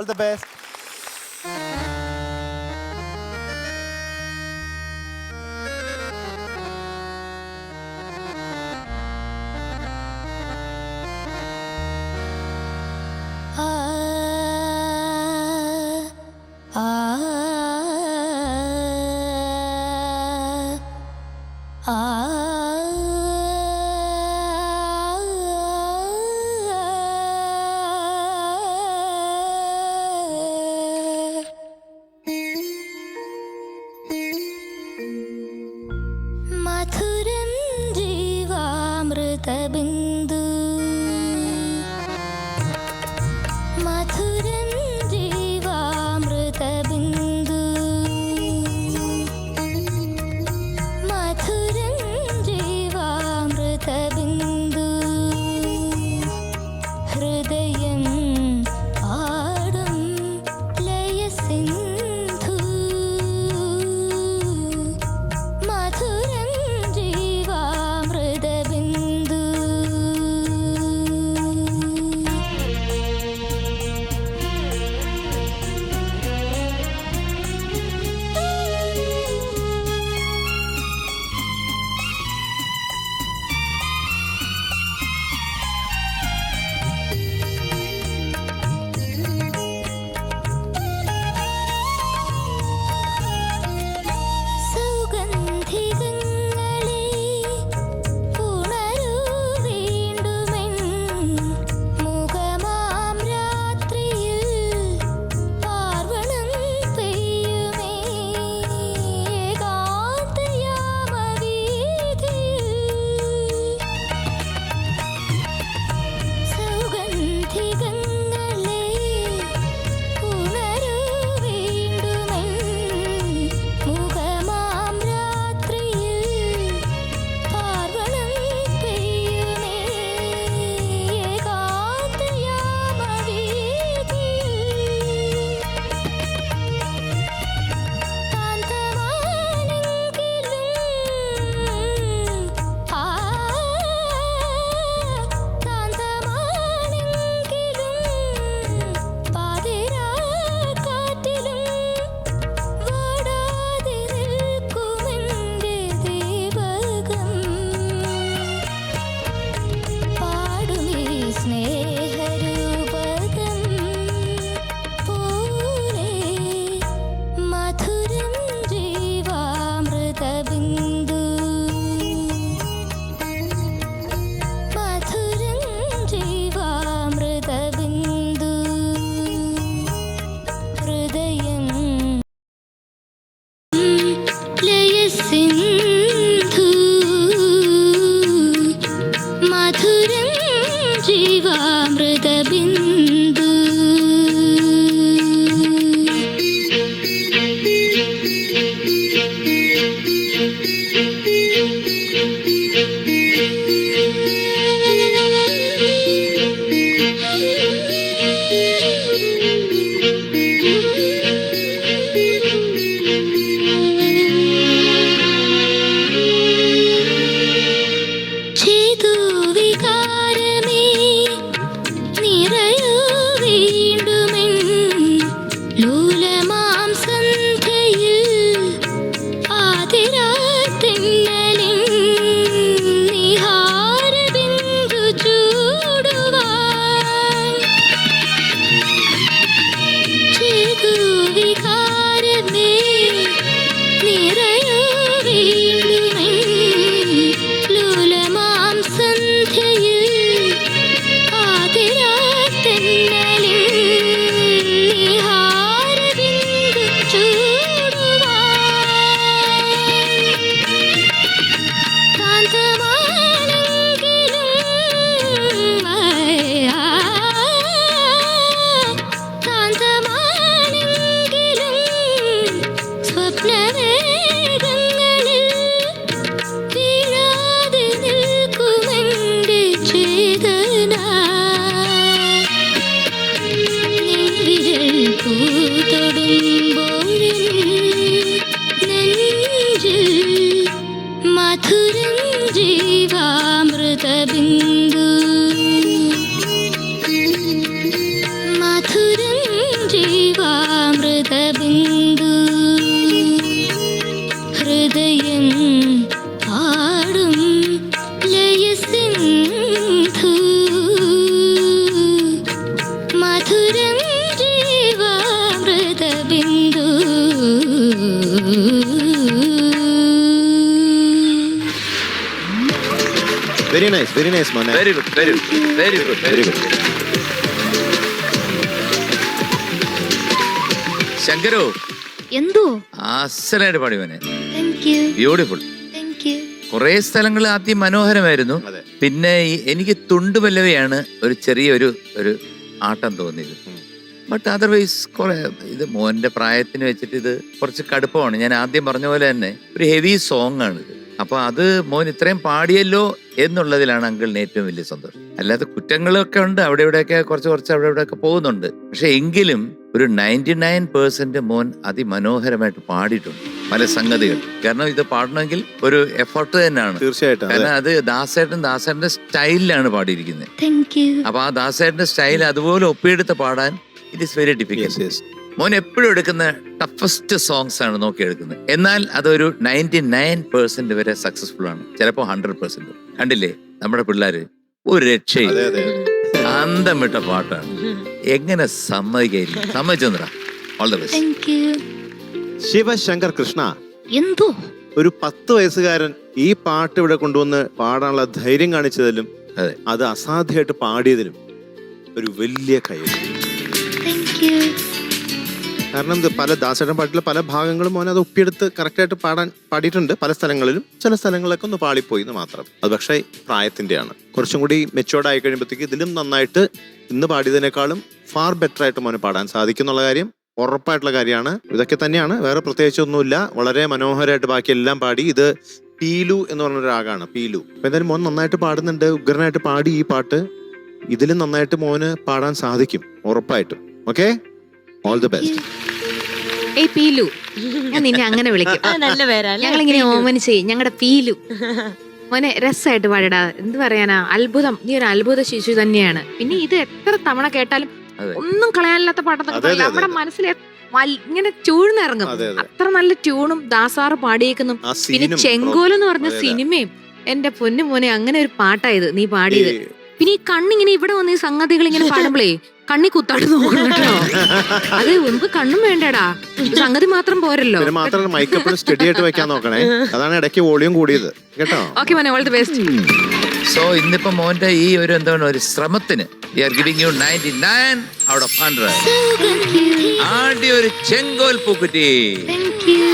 All the best nice very nice മോനെ very good very good very good very good ശങ്കരോ? എന്തോ? ആസനായിട്ട് പാടി മോനെ. ബ്യൂട്ടിഫുൾ കുറെ സ്ഥലങ്ങൾ ആദ്യം മനോഹരമായിരുന്നു. പിന്നെ എനിക്ക് തുണ്ടുപല്ലവയാണ് ഒരു ചെറിയൊരു ഒരു ഒരു ആട്ടം തോന്നിയത്. ബട്ട് അതർവൈസ് കുറെ ഇത് മോന്റെ പ്രായത്തിന് വെച്ചിട്ട് ഇത് കുറച്ച് കടുപ്പമാണ്. ഞാൻ ആദ്യം പറഞ്ഞ പോലെ തന്നെ ഒരു ഹെവി സോങ് ആണ് ഇത് അപ്പൊ അത് മോൻ ഇത്രയും പാടിയല്ലോ എന്നുള്ളതിലാണ് അങ്കിളിന് ഏറ്റവും വലിയ സന്തോഷം. അല്ലാതെ കുറ്റങ്ങളൊക്കെ ഉണ്ട് അവിടെ ഇവിടെയൊക്കെ കുറച്ച് കുറച്ച് അവിടെ ഇവിടെയൊക്കെ പോകുന്നുണ്ട്. പക്ഷെ എങ്കിലും ഒരു നയന്റി നയൻ പെർസെന്റ് മോൻ അതിമനോഹരമായിട്ട് പാടിയിട്ടുണ്ട്. പല സംഗതികൾ. കാരണം ഇത് പാടണമെങ്കിൽ ഒരു എഫർട്ട് തന്നെയാണ്. തീർച്ചയായിട്ടും കാരണം അത് ദാസേട്ടൻ ദാസേട്ടന്റെ സ്റ്റൈലിലാണ് പാടിയിരിക്കുന്നത്. അപ്പൊ ആ ദാസേട്ടന്റെ സ്റ്റൈൽ അതുപോലെ ഒപ്പിയെടുത്ത് പാടാൻ it is very difficult difficult മോൻ എപ്പോഴും എടുക്കുന്ന ടഫസ്റ്റ് സോങ്സ് ആണ് നോക്കി എടുക്കുന്നത്. എന്നാൽ അതൊരു നയന്റി നയൻ പെർസെന്റ് വരെ സക്സസ്ഫുൾ ആണ്. ചിലപ്പോ ഹൺഡ്രഡ് പെർസെന്റ് കണ്ടില്ലേ? നമ്മുടെ പിള്ളേര് ഒരു അതെ രക്ഷയില്ല അതെ. അന്തം വിട്ട പാട്ടാണ്. എങ്ങനെ സമ്മതിക്കായിരിക്കും? സമ്മതിച്ചെന്നറ all the best Shivashankar Krishna എന്തോ? ഒരു പത്ത് വയസ്സുകാരൻ ഈ പാട്ട് ഇവിടെ കൊണ്ടുവന്ന് പാടാനുള്ള ധൈര്യം കാണിച്ചതിലും അതെ. അത് അസാധ്യമായിട്ട് പാടിയതിലും ഒരു വലിയ കൈ. താങ്ക് യു കാരണം ഇത് പല ദാസേട്ടൻ പാട്ടിലെ പല ഭാഗങ്ങളും മോനെ അത് ഒപ്പിയെടുത്ത് കറക്റ്റായിട്ട് പാടാൻ പാടിയിട്ടുണ്ട്. പല സ്ഥലങ്ങളിലും ചില സ്ഥലങ്ങളിലൊക്കെ ഒന്ന് പാളിപ്പോയി എന്ന് മാത്രം. അത് പക്ഷേ പ്രായത്തിന്റെയാണ്. കുറച്ചും കൂടി മെച്ചുവേർഡ് ആയി കഴിയുമ്പോഴത്തേക്ക് ഇതിലും നന്നായിട്ട് ഇന്ന് പാടിയതിനേക്കാളും ഫാർ ബെറ്റർ ആയിട്ട് മോനെ പാടാൻ സാധിക്കും എന്നുള്ള കാര്യം ഉറപ്പായിട്ടുള്ള കാര്യമാണ്. ഇതൊക്കെ തന്നെയാണ്. വേറെ പ്രത്യേകിച്ചൊന്നുമില്ല. വളരെ മനോഹരമായിട്ട് ബാക്കിയെല്ലാം പാടി. ഇത് പീലു എന്ന് പറഞ്ഞ രാഗമാണ് പീലു. അപ്പം എന്തായാലും മോൻ നന്നായിട്ട് പാടുന്നുണ്ട്. ഉഗ്രനായിട്ട് പാടി ഈ പാട്ട്. ഇതിലും നന്നായിട്ട് മോന് പാടാൻ സാധിക്കും. ഉറപ്പായിട്ടും. ഓക്കെ ഓൾ ദി ബെസ്റ്റ് ഏയ് പീലു ഞാൻ നിന്നെ അങ്ങനെ വിളിക്കും. ആ, നല്ല പേരാ അല്ലേ? ഞങ്ങളിങ്ങനെ പീലു. ഓമനിച്ച് ഞങ്ങളുടെ പീലു മോനെ രസമായിട്ട് പാടാ എന്ത് പറയാനാ? അത്ഭുതം. നീ ഒരു അത്ഭുത ശിശു തന്നെയാണ്. പിന്നെ ഇത് എത്ര തവണ കേട്ടാലും അതെ. ഒന്നും കളയാനില്ലാത്ത പാട്ടൊക്കെ അതെ, അതെ, നമ്മുടെ അതെ. മനസ്സിൽ വൽ- ഇങ്ങനെ ചൂഴ്ന്നിറങ്ങും. അതെ അതെ. അത്ര നല്ല ട്യൂണും ദാസാറ് പാടിയേക്കുന്നു. ആ പിന്നെ സീനും ചെങ്കോൽ എന്ന് പറഞ്ഞ. സിനിമയും എന്റെ പൊന്നു മോനെ അങ്ങനെ ഒരു പാട്ടായത് നീ പാടിയത്. ഈ- പിന്നെ ഈ കണ്ണിങ്ങനെ ഇവിടെ വന്ന് ഈ സംഗതികൾ ഇങ്ങനെ പാടുമ്പളേ കണ്ണി കുത്താണ് നോക്കണം കേട്ടോ. അത് നമുക്ക് കണ്ണും വേണ്ടടാ. സംഗതി മാത്രം പോരല്ലോ. പിന്നെ മാത്രമല്ല മൈക്ക് എപ്പോഴും സ്റ്റഡി ആയിട്ട് വെക്കാൻ നോക്കണേ. അതാണ് ഇടയ്ക്ക് വോളിയം കൂടിയത്. കേട്ടോ? ഓക്കെ മോനെ ഓൾ ദി ബെസ്റ്റ് സോ ഇന്നിപ്പോ മോന്റെ ഈ ഒരു എന്താണ് ഒരു ശ്രമത്തിന് we are giving you ninety nine out of hundred ആദ്യ ഒരു ചെങ്കോൽ പൂക്കുറ്റി. യു